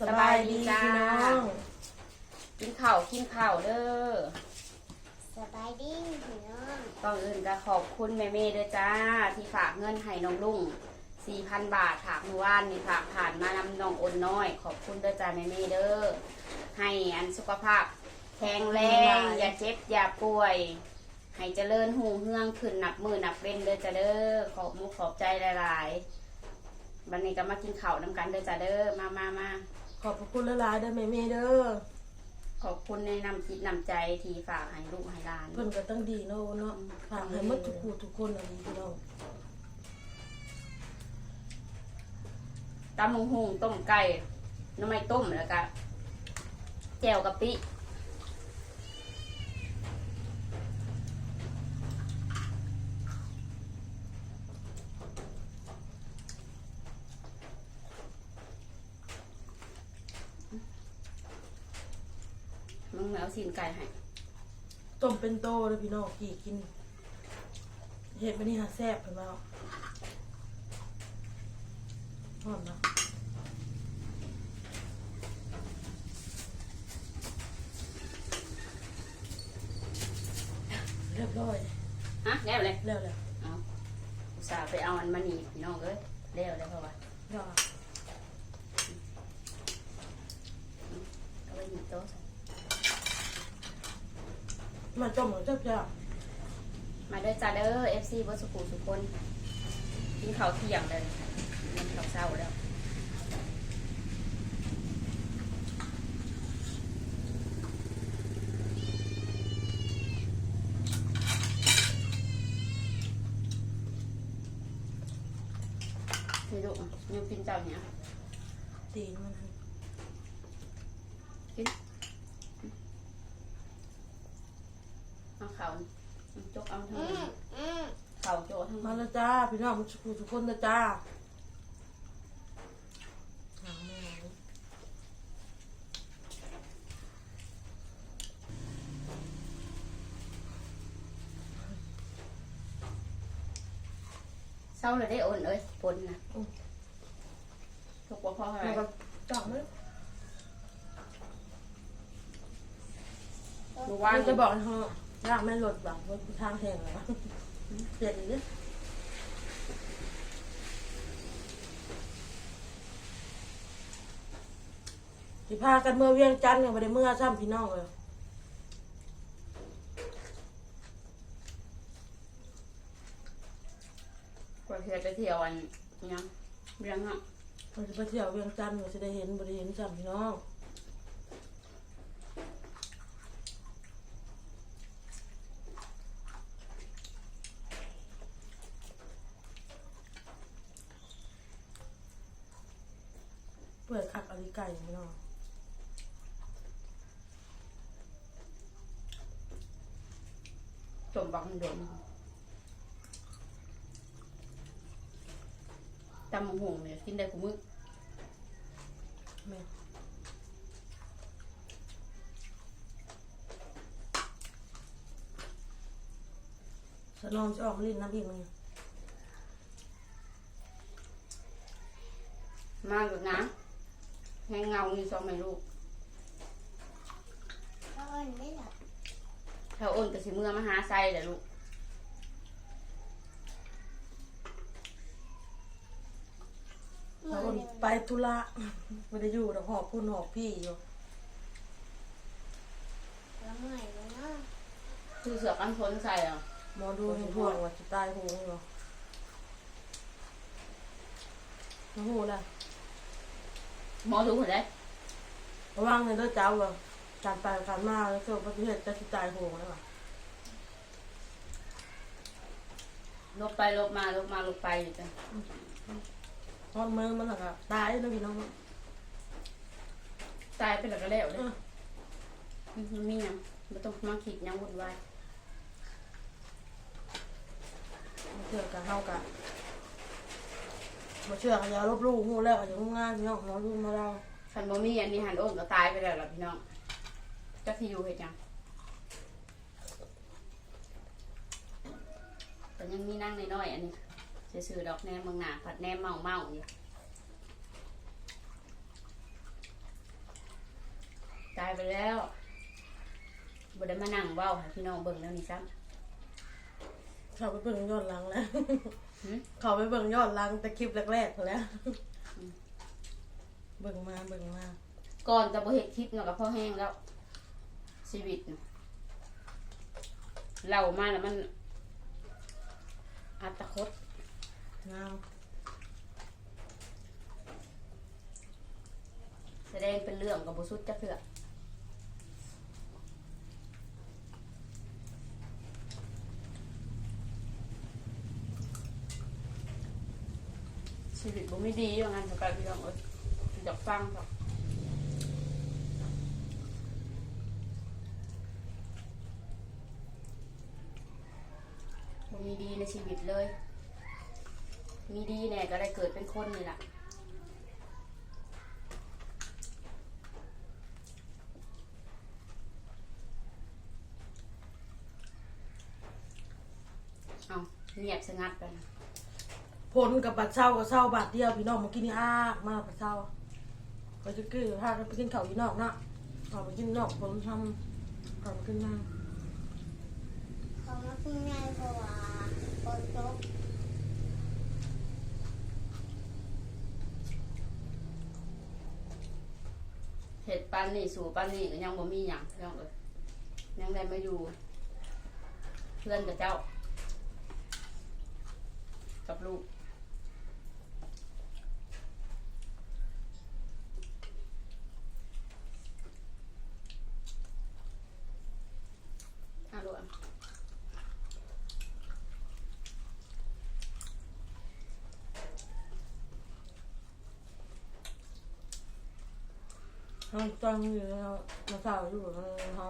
สบายดีจ้าพี่น้องกินข้าวกินข้าวเด้อ สบายดีพี่น้องก่อนอื่นก็ขอบคุณแม่เม่ด้วยจ้า ที่ฝากเงินให้น้องลุง4,000 บาทฝากเมื่อวานนี่ฝากผ่านมานำน้องอนน้อย ขอบคุณเด้อจ้าแม่เม่เด้อ ให้อันสุขภาพแข็งแรง อย่าเจ็บอย่าป่วย ให้เจริญหูเฮืองขึ้นหนับมือหนับเป็นเด้อจ้าเด้อ ขอบมุกขอบใจหลายๆวันนี้ก็มากินข้าวน้ำกันเด้อจ้าเด้อ มามามา ขอบพระคุณละลายๆเด้อแม่เมเด้อขอบคุณในนำจิตนำใจที่ฝากให้ลูกให้หลาน เพิ่นก็ตั้งดีเนาะเนาะฝากให้หมดทุกผู้ทุกคนอันนี้พี่น้องตำมงหุงต้มไก่น้ำไม้ต้มแล้วก็แจ่วกะปิมึงเอาสิ นไก่ให้ต้มเป็นโตเด้อพี่น้องกี่กินเฮ็ดบัดนี้หาแซ่บเพิ่นว่าหอมนะเรียบร้อยฮะแล้วเลยแล้วแล้วเอาอุตส่าห์ไปเอาอันมานี่พี่น้องเอ้ยแล้วเลยเพราะว่าเดี๋ยวเอาไว้หนีโต๊ะ มาต้มกับเจ้าจ้ามาเด้อจ้าเด้อ FC บัสกูสุกคนกินข้าวเที่ยงเลยมันข้าวเช้าแล้วนี่ลูกยังกินเจ้าเนี่ยตีนมันหั่นกินเอาเขาจกเอาทั้ง อืมอืม เขาโจทั้ง มาแล้วจ้า พี่น้องทุกผู้ทุกคนนะจ้าหาแม่เศร้าเลยได้โอนเอ้ยปนนะทุกว่าพ่ออะไรแล้วก็จับไหมหนูว่าว่าจะจะบบออกกให้เขาร่างไม่หลดแบบว่าทางแห่งแล้วเปลี่ยนอีกนิด สิพากันเมื่อเวียงจันทร์กันไปได้เมื่อซ้ำพี่น้องเลยกว่าเธอจะเที่ยวอันยังเรื่องฮะเราจะไปเที่ยวเวียงจันทร์เราจะได้เห็นบริเห็นซ้ำพี่น้องเปิดคักอลิไก่พี่น้อง จมบักมันโดนตำมะฮงเนี่ยกินได้กูมึกแม่สนองจะออกมาลิ้นน้ำอีกมั้ยมากเลยนะแห้งเงามีสองไม่ลูกก็อ่อนไม่หลับ ถ้าโอนกับสิเมื่อมาหาไซแหละลูกเราไปธุระไม่ได้อยู่แต่หอบพุ่นหอบพี่อยู่แล้วเมื่อยแล้วเนาะคือเสือกันฝนใส่อะหมอดูเห็นพวงว่าจะตายโหงอยู่โอ้โหล่ะหมอดูคนได้ระวังเลยเด้อเจ้าว่ะ การไปการมาแล้วเกิดประเทศจะสิตายโหงแล้วว่ะลบไปลบมาลบมาลบไปอยู่จ้ะตอนเมืองมันหลักอะตายแล้วพี่น้องตายไปแล้วก็แล้วเลเอยอมันมีหยังไม่ต้องมาคิดหยังวุ่นวายมาเชื่อกันเฮากันมาเชื่อกันอย่าลบหลู่หูแล้วอย่างงานพี่น้องหมอดูมาเราคันบ่มีอันนี้หันโอนก็ตายไปแล้วล่ะพี่น้อง จักที่อยู่เฮ็ดหยังแต่ยังมีนั่งน้อยๆอันนี้ซื่อๆดอกแนมเมืองหนาผัดแนมเมาเมาๆอยู่ตายไปแล้วบ่ได้มานั่งเว้าให้พี่น้องเบิ่งแล้วนี่ซ้เขาไปเบิ่งย้อนหลังแล้วหืม เขาไปเบิ่งย้อนหลังแต่คลิปแรกๆแล้วเบิ่งมาเบิ่งมาำก่อนจะบ่เฮ็ดคลิปเนาะก็พอแห้งแล้ว ชีวิตน่ะเล่ามาแล้วมัน อัตคตงามแสดงเป็นเรื่องกับบุสุดจะเถื่อชีวิตบ่ไม่ดีว่างั้นสกายพี่น้องเอ้ยอยากฟังครั มีดีในชีวิตเลย มีดีแน่ก็ได้เกิดเป็นคนนี่แหละเอาเงียบสงัดไปนะผลกับบัตรเช่ากับเช่าบาทเดียวพี่น้องเมื่อกี้นี่อากมากบัตรเช่าก็จะกือพากันไปกินข้าวอยู่นอกนะออกไปกินนอกผลทำออกไปกินมา เขามาขึ้นง่ายเพราะว่าฝนตกเห็ดปันนี่สู่ปันนี่ก็ยังบ่มีหยังพี่น้องเอ้ยยังได้มาอยู่ เพื่อนกับเจ้า กับลูกอะ เขาตั้งอยู่แล้วมาเช่าอยู่เขาเขา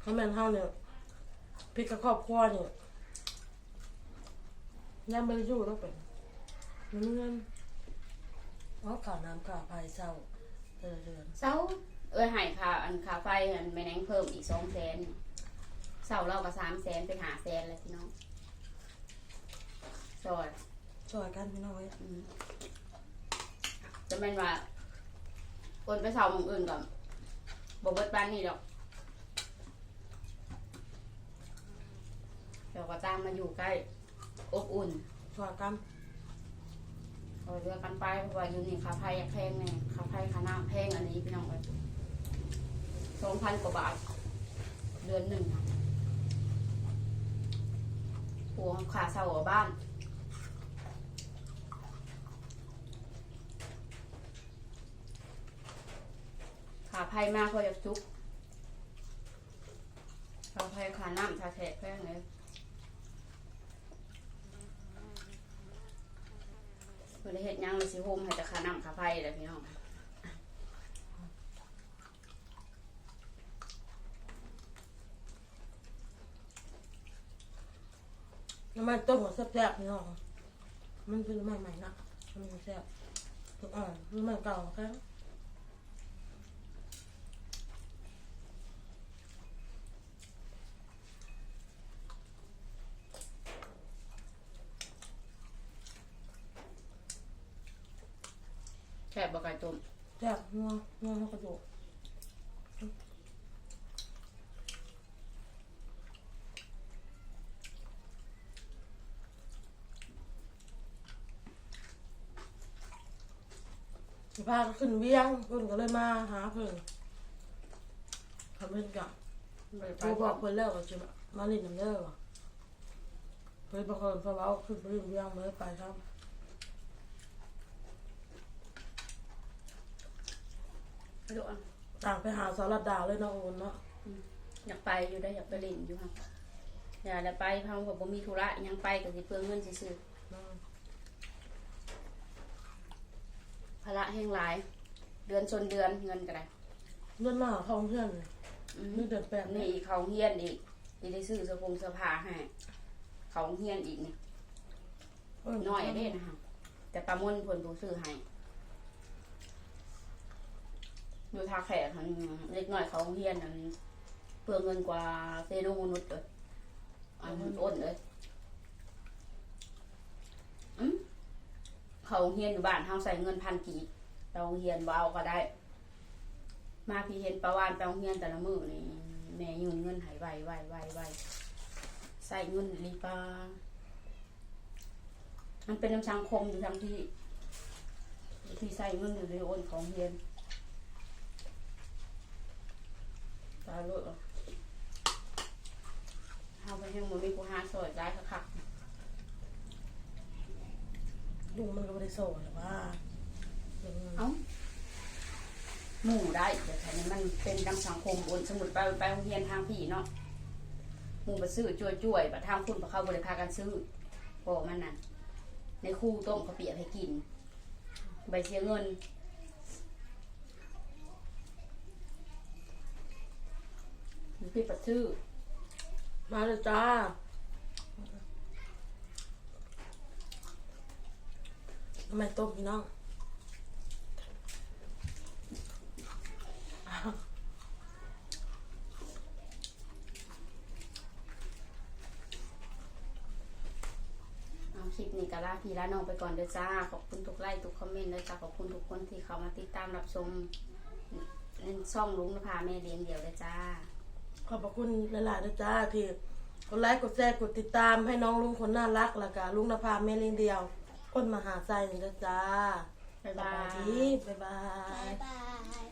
เขาแม่นเขาเนี่ยพิกกับครอบครัวเนี่ยยังไม่ได้อยู่ต้องเป็นเงินเงินเอาข่าวน้ำข่าวไฟเช่าแต่ละเดือนเสาเอ้ยใหายค่าอันค่าไฟอันไม่แนงเพิ่มอีกสองแสนเสาเราก็สามแสนเป็นหาแสนเลยพี่น้องซอย ช่วยกันพี่น้อยอืมจะเป็นว่า คนไปเสาหมองอื่นก่อนบอกเบิดบ้านนี่ดอกเดี๋ยวก็ตามมาอยู่ใกล้อบอุ่นช่วยกันคอยเรือกันไปเพราะว่าอยู่นี่ค่าไฟอยากแพงแน่ค่าไฟค่าน้ำแพงอันนี้พี่น้องเลยสองพันกว่าบาท เดือนหนึ่งหัวขาเสากับบ้าน ขาไพ่มากพออยากจุกขาไพ่ขาน้ำชาแขกแป้งเลยเพื่อเห็ดยังเลยสิโฮมให้แต่ขาน้ำขาไพ่เลยพี่น้องน้ำมันต้มกับแซ่บๆพี่น้องมันเป็นน้ำมันใหม่นะมันแซ่บทุกอ่อนน้ำมันเก่าแค่บะไก่ต้ม แซ่บนัวนัวเท่ากระดูกพาขึ้นเวียงเพิ่นก็เลยมาหาเพิ่นทำเพิ่นกะไปโทรบอกเพิ่นแล้วก็จะมาเล่นน้ำเด้อว่ะเพิ่นบางคนเพิ่นว่าเอาขึ้นไปเล่นเวียงมาเลยไปครับ ไปดูอะต่างไปหาสารดาเลยเนาะโอนเนาะอยากไปอยู่ได้อยากไปเล่นอยู่ค่ะอย่าได้ไปเพราะว่าผมมีธุระอิหยังไปก็สิเปลืองเงินซื่อๆภาระแห้งหลาย เดือนชนเดือนเงินก็ได้เงินมาของเพื่อนอืม นี่เดือนแปดนี่อีกเขาเฮียนอีกนี่ได้ซื้อเสื้อผงเสื้อผ้าให้เขาเฮียนอีกนี่น้อยเด้นะคะแต่ปลามนเพนผู้ซื้อให้ อยู่ทาแขกหันเล็กหน้อยเขาเฮียนนั้นเปลืองเงินกว่าเซโนมนุษย์เลยอันอ้นเลยเขาเฮียนอยู่บ้านเฮาใส่เงินพันกีบเราเฮียนเอาก็ได้ มาพี่เห็นประวานไปโรงเรียนแต่ละมือนี่แม่ยืมเงินหายไวไวไวไวใส่เงินรีปามันเป็นน้ำสังคมอยู่ทั้งที่ ที่ใส่เงินอยู่ในโอนของเรียน ตายเลยเอาไปให้หมันมีผู้หาสวยได้คักลุงมันก็ไม่ได้โซ่หรือว่าเดี๋ยวมันๆเอ้าหมู่ได้เดี๋ยวแถวนี้มันเป็นกำสังคมโอนสมุดไปไปโรงเรียนทางพี่เนาะหมู่ไปซื้อจ่วยๆบัดทางคุณพอเข้าบริพากันซื้อบอกมันนั่นในคู่ต้มข้าวเปียกให้กิน ใบเสียเงิน มีพี่ปัดซื้อมาเลยจ้าทำไมต้มพี่น้องเอาคลิปนี้ก็ลาพี่ลาน้องไปก่อนเด้อจ้า ขอบคุณทุกไลค์ทุกคอมเมนต์เด้อจ้า ขอบคุณทุกคนที่เข้ามาติดตามรับชมในช่องลุงนภาแม่เลี้ยงเดี่ยวเด้อจ้า ขอบพระคุณหลายๆนะจ้าที่กดไลค์กดแชร์กดติดตามให้น้องลุงคนน่ารักและกะลุงนภาแม่เลี้ยงเดียว คนมหาใจนี่นะจ้าบ๊ายบายบ๊ายบาบายบาย